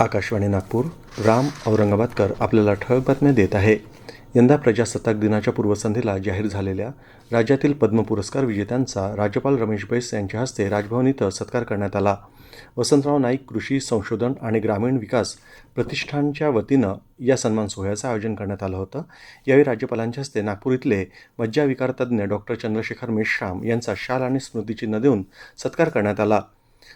आकाशवाणी नागपूर राम औरंगाबादकर आपल्याला ठळक बातम्या देत आहे. यंदा प्रजासत्ताक दिनाच्या पूर्वसंध्येला जाहीर झालेल्या राज्यातील पद्म पुरस्कार विजेत्यांचा राज्यपाल रमेश बैस यांच्या हस्ते राजभवन इथं सत्कार करण्यात आला. वसंतराव नाईक कृषी संशोधन आणि ग्रामीण विकास प्रतिष्ठानच्या वतीनं या सन्मान सोहळ्याचं आयोजन करण्यात आलं होतं. यावेळी राज्यपालांच्या हस्ते नागपूर इथले मज्जाविकार तज्ज्ञ डॉक्टर चंद्रशेखर मेश्राम यांचा शाल आणि स्मृतिचिन्ह देऊन सत्कार करण्यात आला.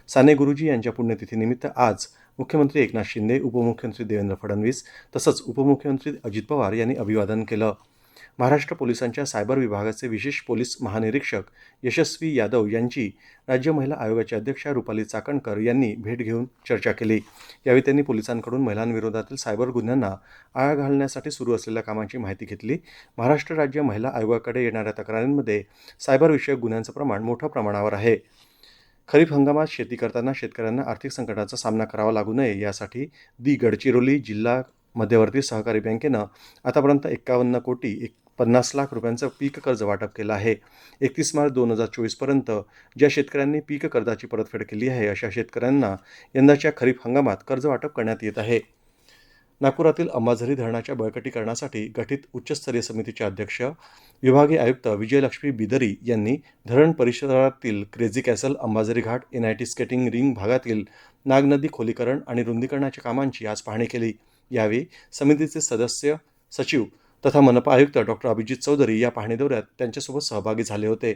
साने गुरुजी यांच्या पुण्यतिथीनिमित्त आज मुख्यमंत्री एकनाथ शिंदे उपमुख्यमंत्री देवेंद्र फडणवीस तसंच उपमुख्यमंत्री अजित पवार यांनी अभिवादन केलं. महाराष्ट्र पोलिसांच्या सायबर विभागाचे विशेष पोलीस महानिरीक्षक यशस्वी यादव यांची राज्य महिला आयोगाच्या अध्यक्षा रुपाली चाकणकर यांनी भेट घेऊन चर्चा केली. यावेळी त्यांनी पोलिसांकडून महिलांविरोधातील सायबर गुन्ह्यांना आळा घालण्यासाठी सुरू असलेल्या कामाची माहिती घेतली. महाराष्ट्र राज्य महिला आयोगाकडे येणाऱ्या तक्रारींमध्ये सायबरविषयक गुन्ह्यांचं प्रमाण मोठ्या प्रमाणावर आहे. खरीप हंगामात शेती करताना शेतकऱ्यांना आर्थिक संकटाचा सामना करावा लागू नये यासाठी दि गडचिरोली जिल्हा मध्यवर्ती सहकारी बँकेनं आतापर्यंत एक्कावन्न कोटी एक पन्नास लाख रुपयांचं पीक कर्ज वाटप केलं आहे. एकतीस मार्च दोन हजार चोवीसपर्यंत ज्या शेतकऱ्यांनी पीक कर्जाची परतफेड केली आहे अशा शेतकऱ्यांना यंदाच्या खरीप हंगामात कर्ज वाटप करण्यात येत आहे. नागपुरातील अंबाझरी धरणाच्या बळकटीकरणासाठी गठीत उच्चस्तरीय समितीचे अध्यक्ष विभागीय आयुक्त विजयलक्ष्मी बिदरी यांनी धरण परिसरातील crazy castle Ambazari Ghat NIT skating ring भागातील नागनदी खोलीकरण आणि रुंदीकरणाच्या कामांची आज पाहणी केली. यावेळी समितीचे सदस्य सचिव तथा मनपा आयुक्त डॉक्टर अभिजित चौधरी या पाहणी दौऱ्यात त्यांच्यासोबत सहभागी झाले होते.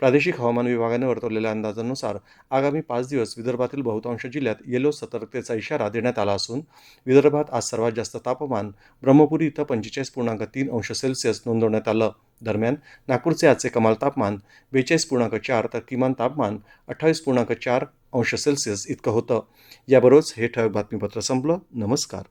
प्रादेशिक हवामान विभागाने वर्तवलेल्या अंदाजानुसार आगामी पाच दिवस विदर्भातील बहुतांश जिल्ह्यात येलो सतर्कतेचा इशारा देण्यात आला असून विदर्भात आज सर्वात जास्त तापमान ब्रह्मपुरी इथं पंचेचाळीस पूर्णांक तीन अंश सेल्सिअस नोंदवण्यात आलं. दरम्यान नागपूरचे आजचे कमाल तापमान बेचाळीस पूर्णांक चार तर किमान तापमान अठ्ठावीस पूर्णांक चार अंश सेल्सिअस इतकं होतं. याबरोबरच हे ठळक बातमीपत्र संपलं. नमस्कार.